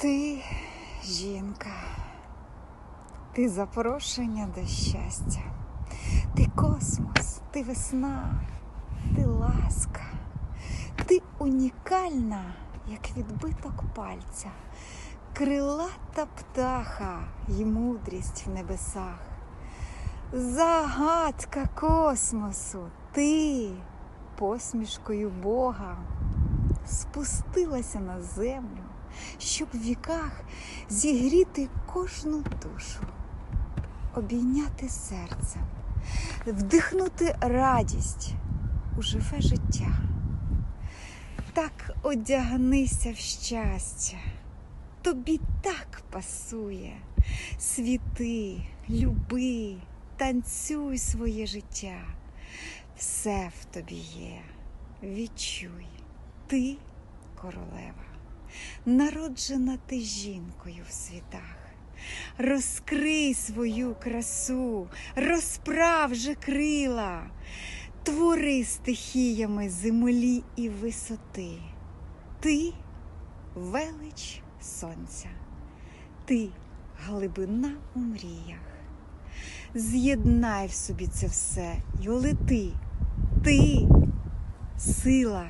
Ти жінка, ти запрошення до щастя, ти космос, ти весна, ти ласка, ти унікальна, як відбиток пальця, крилата птаха й мудрість в небесах, загадка космосу, ти посмішкою Бога спустилася на землю щоб в віках зігріти кожну душу, обійняти серцем, вдихнути радість у живе життя. Так одягнися в щастя, тобі так пасує, світи, люби, танцюй своє життя, все в тобі є, відчуй, ти королева народжена ти жінкою в світах. Розкрий свою красу, розправ же крила, твори стихіями землі і висоти. Ти велич сонця, ти глибина у мріях. З'єднай в собі це все і лети, ти сила